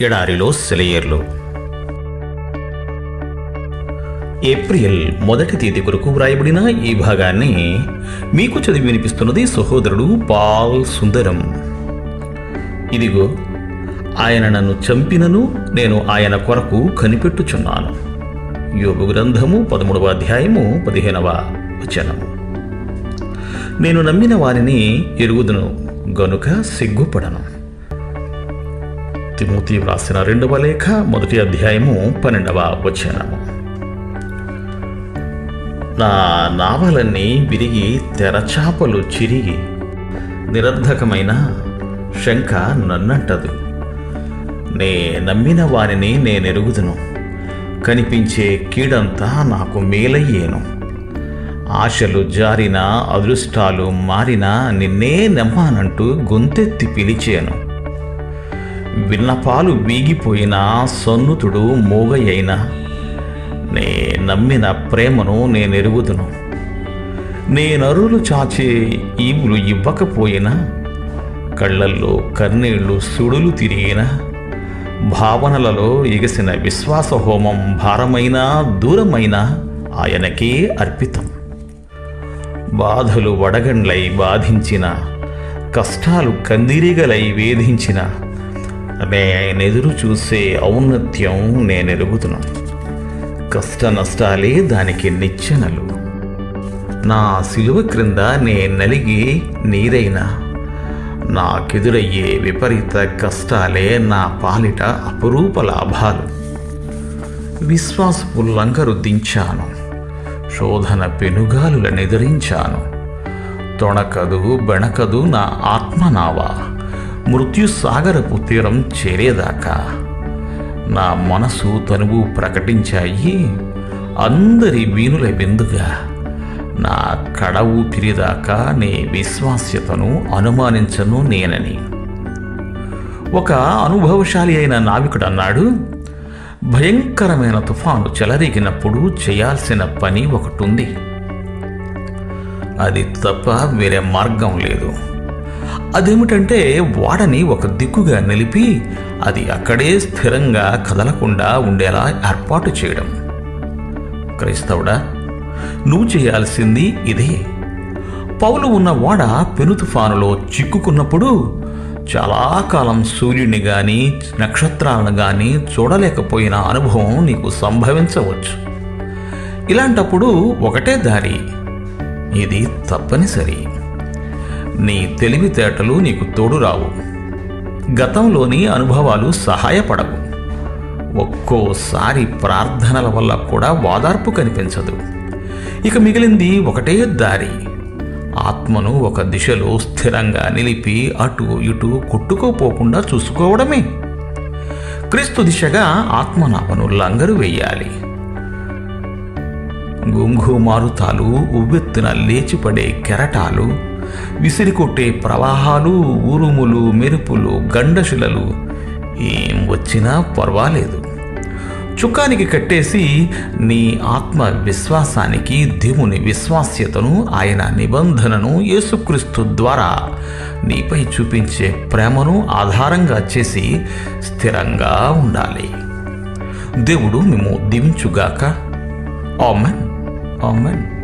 ఎడారిలో సెలయేర్లు. ఏప్రిల్ మొదటి తేదీ కొరకు వ్రాయబడిన ఈ భాగాన్ని మీకు చదివి వినిపిస్తున్నది సహోదరుడు పాల్ సుందరం. ఇదిగో ఆయన నన్ను చంపినను నేను ఆయన కొరకు కనిపెట్టుచున్నాను. యోగు గ్రంథము పదమూడవ అధ్యాయము పదిహేనవ వచనము నేను నమ్మిన వారిని ఎరుగుదును గనుక సిగ్గుపడను. తిమోతి వ్రాసిన రెండవ లేఖ మొదటి అధ్యాయము పన్నెండవ వచనము. నా నావలన్నీ విరిగి తెరచాపలు చిరిగి నిరర్ధకమైన శంక నన్నంటదు నే నమ్మిన వారిని నేనెరుగుదును. కనిపించే కీడంతా నాకు మేలయ్యేను. ఆశలు జారిన అదృష్టాలు మారినా నిన్నే నమ్మానంటూ గొంతెత్తి పిలిచాను. విన్నపాలు వీగిపోయిన సన్నుతుడు మోగయైన. నే నమ్మిన ప్రేమను నేనెరుగుదును. నేనరులు చాచే ఈవులు ఇవ్వకపోయినా కళ్ళల్లో కన్నీళ్ళు సుడులు తిరిగిన భావనలలో ఎగసిన విశ్వాస హోమం భారమైన దూరమైన ఆయనకే అర్పితం. బాధలు వడగండ్లై బాధించిన కష్టాలు కందిరిగలై వేధించిన నేనెదురు చూసే ఔన్నత్యం నేను ఎరుగుతున్నాను కష్ట నష్టాలే దానికి నిచ్చెనలు. నా సిలువ క్రింద నే నలిగి నీరైనా నాకెదురయ్యే విపరీత కష్టాలే నా పాలిట అపురూప లాభాలు. విశ్వాసపు లంకరు దించాను శోధన పెనుగాలులను నిద్రించాను తొణకదు బెణకదు నా ఆత్మనావా? మృత్యుసాగరపు తీరం చేరేదాకా నా మనసు తనువు ప్రకటించాయి. అందరి వీనుల విందుగా నా కడ ఊపిరిదాకా నీ విశ్వాస్యతను అనుమానించను నేనని. ఒక అనుభవశాలి అయిన నావికుడు అన్నాడు భయంకరమైన తుఫాను చెలరేగినప్పుడు చేయాల్సిన పని ఒకటి ఉంది అది తప్ప వేరే మార్గం లేదు. అదేమిటంటే వాడని ఒక దిక్కుగా నిలిపి అది అక్కడే స్థిరంగా కదలకుండా ఉండేలా ఏర్పాటు చేయడం. క్రైస్తవుడా నువ్వు చేయాల్సింది ఇదే. పౌలు ఉన్న వాడ పెను తుఫానులో చిక్కుకున్నప్పుడు చాలా కాలం సూర్యుని గాని నక్షత్రాలను గాని చూడలేకపోయిన అనుభవం నీకు సంభవించవచ్చు. ఇలాంటప్పుడు ఒకటే దారి ఇది తప్పనిసరి. నీ తెలివితేటలు నీకు తోడు రావు గతంలోని అనుభవాలు సహాయపడవు. ఒక్కోసారి ప్రార్థనల వల్ల కూడా వాదార్పు కనిపించదు. ఇక మిగిలింది ఒకటే దారి. ఆత్మను ఒక దిశలో స్థిరంగా నిలిపి అటు ఇటు కొట్టుకోపోకుండా చూసుకోవడమే. క్రీస్తు దిశగా ఆత్మనామను లంగరు వేయాలి. గుంఘుమారుతాలు ఉవ్వెత్తున లేచిపడే కెరటాలు విసిరికొట్టే ప్రవాహాలు ఉరుములు మెరుపులు గండశిలలు. ఏం వచ్చినా పర్వాలేదు. చుక్కానికి కట్టేసి నీ ఆత్మ విశ్వాసానికి దేవుని విశ్వాస్యతను ఆయన నిబంధనను యేసుక్రీస్తు ద్వారా నీపై చూపించే ప్రేమను ఆధారంగా చేసి స్థిరంగా ఉండాలి. దేవుడు మేము దీవించుగాక. ఆమెన్. ఆమెన్.